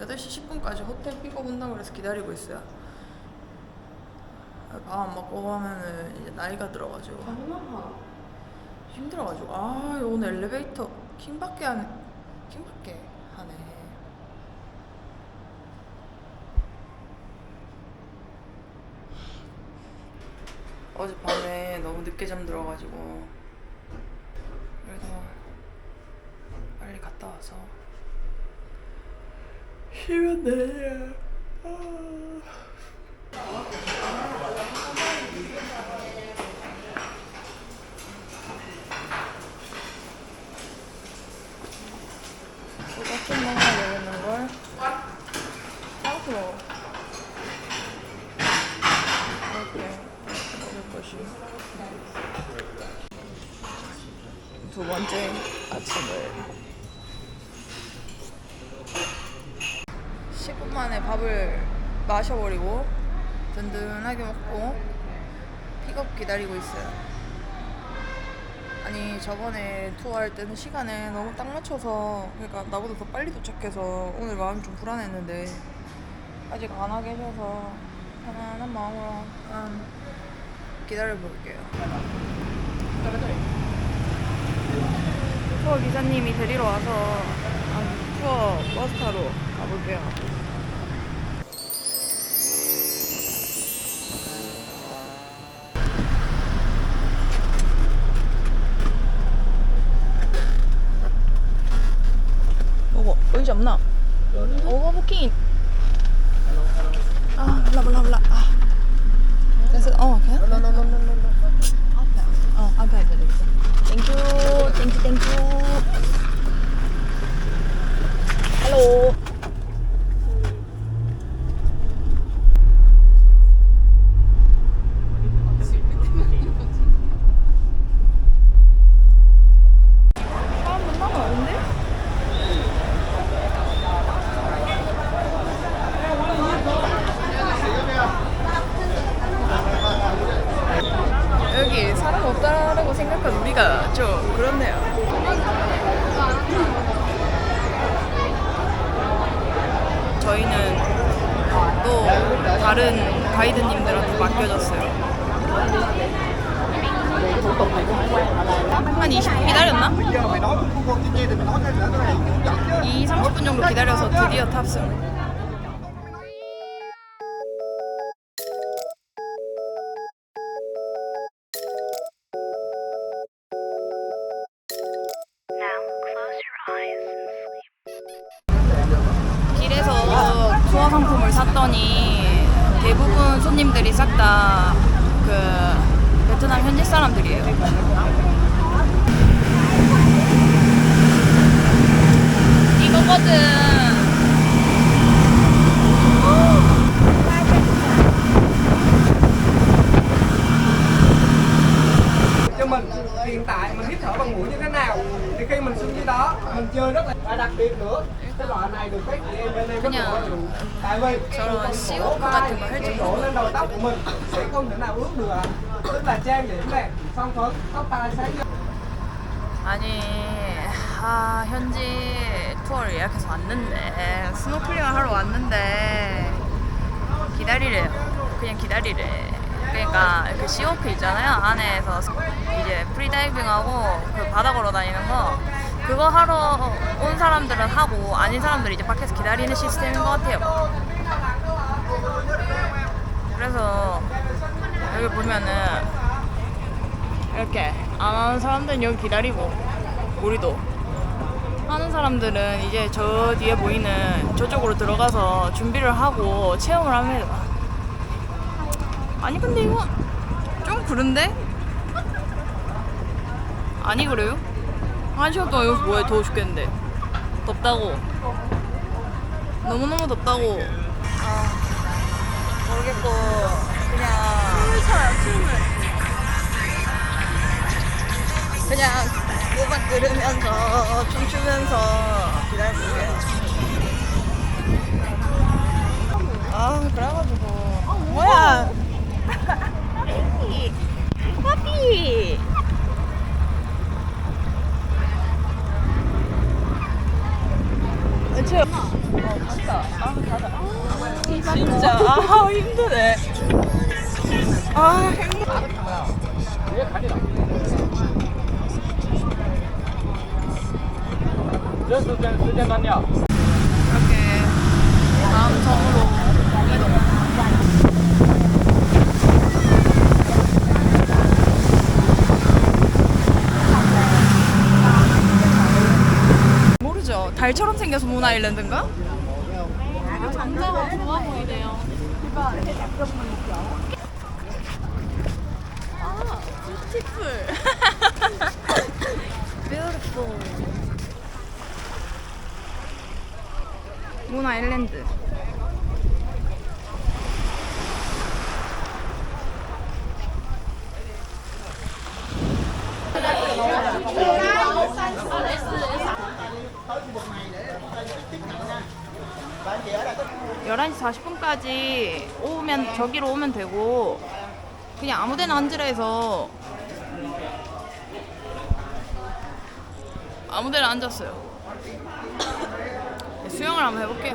8시 10분까지 호텔 픽업 온다고 그래서 기다리고 있어요. 밥 안 먹고 하면은 이제 나이가 들어가지고. 힘들어가지고. 아 오늘 엘리베이터 킹밖에 안 킹밖에 하네. 어젯밤에 너무 늦게 잠들어가지고. 그래서 빨리 갔다 와서 쉬면 돼. 소주 좀 먹어야 되겠는걸? 아고 이렇게 먹을 것이 두 번째 아침을 10분 밥을 마셔버리고 든든하게 먹고 픽업 기다리고 있어요. 아니 저번에 투어할 때는 시간에 너무 딱 맞춰서 그러니까 나보다 더 빨리 도착해서 오늘 마음이 좀 불안했는데 아직 안 와 계셔서 편안한 마음으로 한 기다려 볼게요. 투어 기사님이 데리러 와서 한 투어 버스 타러 가볼게요. 뭐고 의자 없나? 오버부킹. 아 몰라 몰라 몰라. 아. 그래서 어 그냥? 어 앞에 앞에 있어. 땡큐 땡큐 땡큐. 할로. 사람 못 나가는데? 여기 사람 없다라고 생각한 우리가 좀 그렇네요. 저희는 또 다른 가이드님들한테 맡겨졌어요. 한 20분 기다렸나? 2, 30분 정도 기다려서 드디어 탑승. 샀더니 대부분 손님들이 싹 다 그 베트남 현지 사람들이에요. Điểm này son phấn tóc tai sáng 아니 아 현지 투어를 예약해서 왔는데 스노클링을 하러 왔는데 기다리래요. 그냥 기다리래. 그러니까 그 시워크 있잖아요. 안에서 스- 이제 프리다이빙하고 그 바다 걸어 다니는 거 그거 하러 온 사람들은 하고 아닌 사람들이 이제 밖에서 기다리는 시스템인 것 같아요 그래서 여기 보면은 이렇게 안 하는 사람들은 여기 기다리고 우리도 하는 사람들은 이제 저 뒤에 보이는 저쪽으로 들어가서 준비를 하고 체험을 합니다. 아니 근데 이거 좀 그런데? 아니 그래요? 한 시간 동안 여기서 뭐해? 더워 죽겠는데. 덥다고. 너무너무 덥다고. 아 모르겠고 그냥. 춤을 춰요 춤을 그냥 음악 들으면서 춤추면서 기다려볼게요. 아 그래가지고 이렇게 다음 이동. 모르죠. 달처럼 생겨서 문 아일랜드인가? 장자가 좋아 보이네요. 아, 뷰티풀. 아일랜드. 열한 시 40분까지 오면 저기로 오면 되고 그냥 아무데나 앉으라 해서 아무데나 앉았어요. 수영을 한번 해볼게요.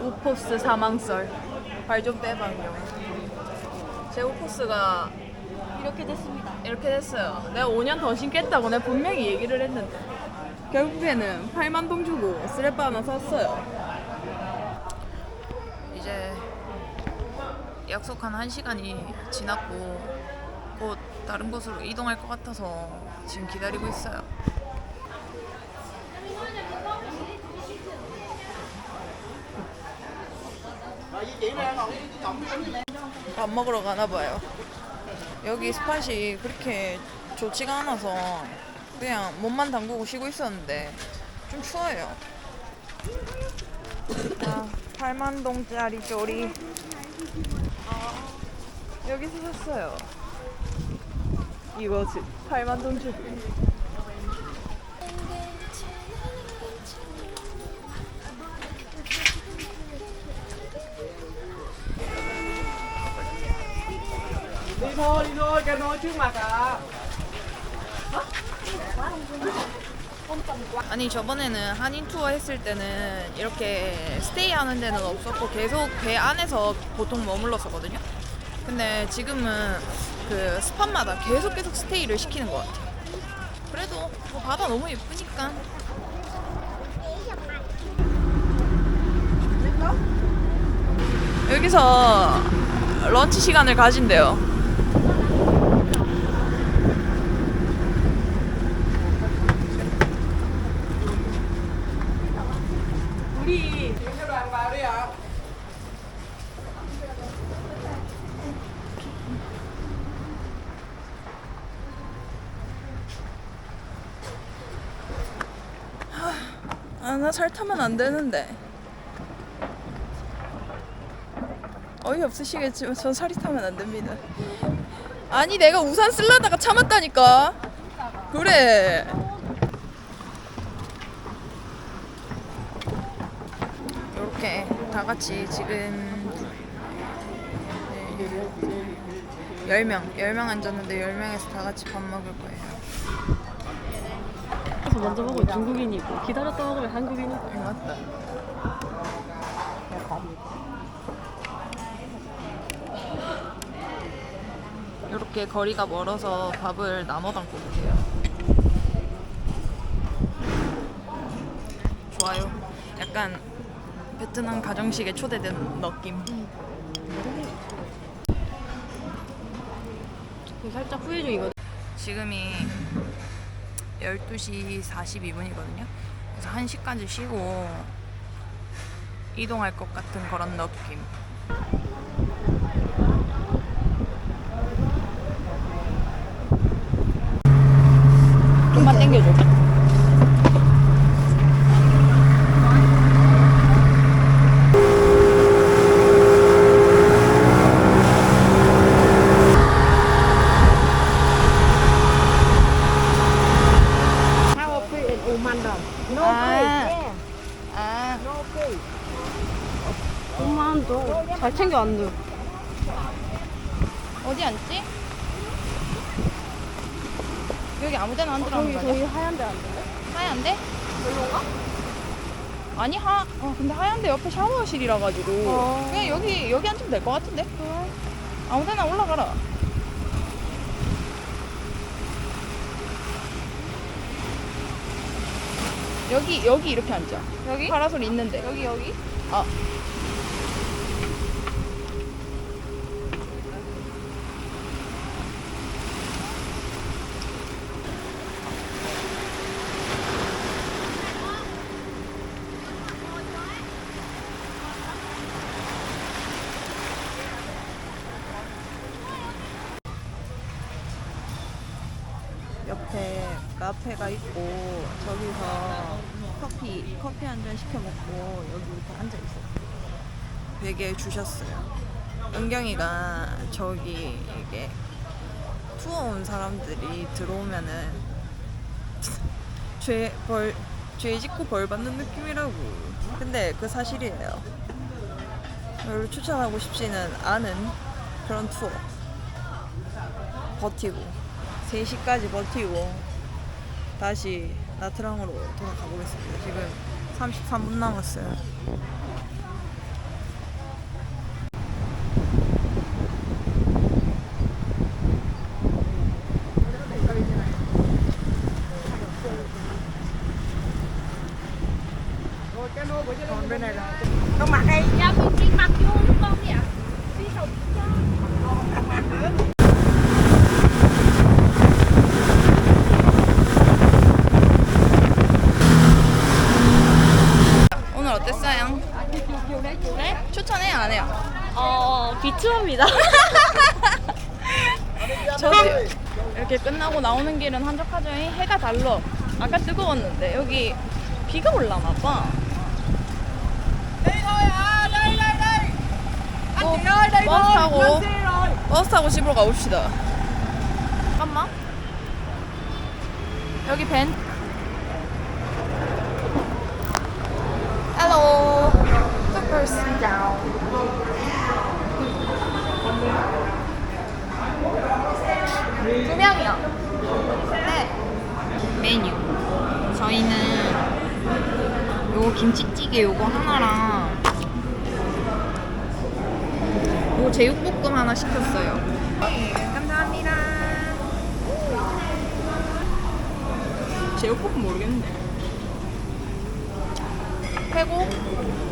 우포스 사망설. 발 좀 빼봐요. 제 우포스가 이렇게 됐습니다. 이렇게 됐어요. 내가 5년 더 신겠다고 내가 분명히 얘기를 했는데 결국에는 8만 동 주고 스랩바 하나 샀어요. 이제 약속한 1시간이 지났고 곧 다른 곳으로 이동할 것 같아서 지금 기다리고 있어요. 밥 먹으러 가나 봐요. 여기 스팟이 그렇게 좋지가 않아서 그냥 몸만 담그고 쉬고 있었는데 좀 추워요. 아, 8만 동짜리 쪼리. 아, 여기서 샀어요. 이거지. 8만 동 쪼리. Thôi, đi thôi, cái nôi trước mặt à. 아니 저번에는 한인 투어 했을 때는 이렇게 스테이 하는 데는 없었고 계속 배 안에서 보통 머물렀었거든요. 근데 지금은 그 스팟마다 계속 계속 스테이를 시키는 것 같아요. 그래도 뭐 바다 너무 예쁘니까. 여기서 런치 시간을 가진대요. 우리 Chuyển cho đoàn vào đi ạ. 아, 나잘 타면 안 되는데. 어이 없으시겠지만 전 살이 타면 안 됩니다. 아니 내가 우산 쓸라다가 참았다니까. 그래. 이렇게 다 같이 지금 10명, 10명 앉았는데 10명에서 다 같이 밥 먹을 거예요. 그래서 먼저 먹으면 중국인이고 기다렸다 먹으면 한국인이고 응, 맞다. 이렇게 거리가 멀어서 밥을 나눠 담고 드세요. 좋아요. 약간 베트남 가정식에 초대된 느낌. 살짝 후회 중이거든. 지금이 12시 42분이거든요. 그래서 1시까지 쉬고 이동할 것 같은 그런 느낌. 좀만 당겨줘. How free in Oman dom? No 아. free. Yeah. 아, No free. 오만도 잘 챙겨 왔네. 어디 앉지? 여기 아무 데나 앉으라는 저기 거 아니야? 저기 하얀 데안 돼? 하얀. 하얀데? 별론가? 아니 하, 어 근데 하얀데 옆에 샤워실이라 가지고 어. 그냥 여기 여기 앉으면 될 것 같은데? 아무 데나 올라가라. 여기 여기 이렇게 앉자. 여기? 파라솔 있는데. 여기 여기? 아. 옆에 카페가 있고 저기서 커피 커피 한 잔 시켜 먹고 여기 이렇게 앉아 있어요. 베개 주셨어요. 은경이가 저기 이게 투어 온 사람들이 들어오면은 죄벌 죄 짓고 벌 받는 느낌이라고. 근데 그 사실이에요. 별로 추천하고 싶지는 않은 그런 투어. 버티고 3시까지 버티고 다시 나트랑으로 돌아가 보겠습니다. 지금 33분 남았어요. Dạ mình đi mặc vô lúc con vậy ạ Đi học cho 오늘 어땠어요? 네? 추천해요 안 해요? 어, 비 추합니다. 저도 이렇게 끝나고 나오는 길은 한적하죠. 해가 달러. 아까 뜨거웠는데 여기 비가 올라나 봐. 또 버스 타고 버스 타고 집으로 가봅시다. 잠깐만. 여기 벤. Hello. Person down. 두 명이요. 네. 메뉴. 저희는 요거 김치찌개 요거 하나랑 요거 제육볶음 하나 시켰어요. 감사합니다. 제육볶음 모르겠는데. 회고